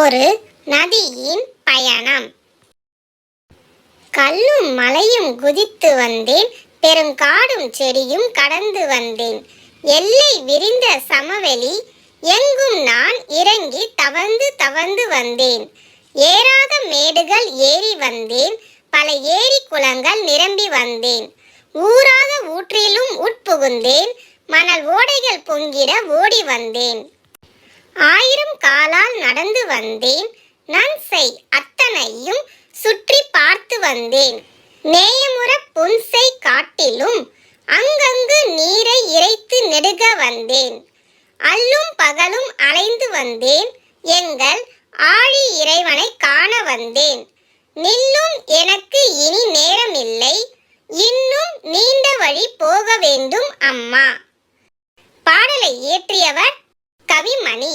ஒரு நதியின் பயணம். கல்லும் மலையும் குதித்து வந்தேன் பெருங்காடும் செடியும் கடந்து வந்தேன். எல்லை விரிந்த சமவெளி எங்கும் நான் இறங்கி தவழ்ந்து தவழ்ந்து வந்தேன். ஏறாத மேடுகள் ஏறி வந்தேன் பல ஏரி குளங்கள் நிரம்பி வந்தேன். ஊராத ஊற்றிலும் உட்புகுந்தேன் மணல் ஓடைகள் பொங்கிட ஓடி வந்தேன். ஆயிரம் காலால் நடந்து வந்தேன். நன்சை அத்தனையும் சுற்றி பார்த்து வந்தேன். நேயமுற புன்சை காட்டிலும் அங்கங்கு நீரை இறைத்து நெடுக வந்தேன். அல்லும் பகலும் அலைந்து வந்தேன். எங்கள் ஆழி இறைவனை காண வந்தேன். நில்லும் எனக்கு இனி நேரமில்லை. இன்னும் நீண்ட வழி போக வேண்டும் அம்மா. பாடலை இயற்றியவர் আমি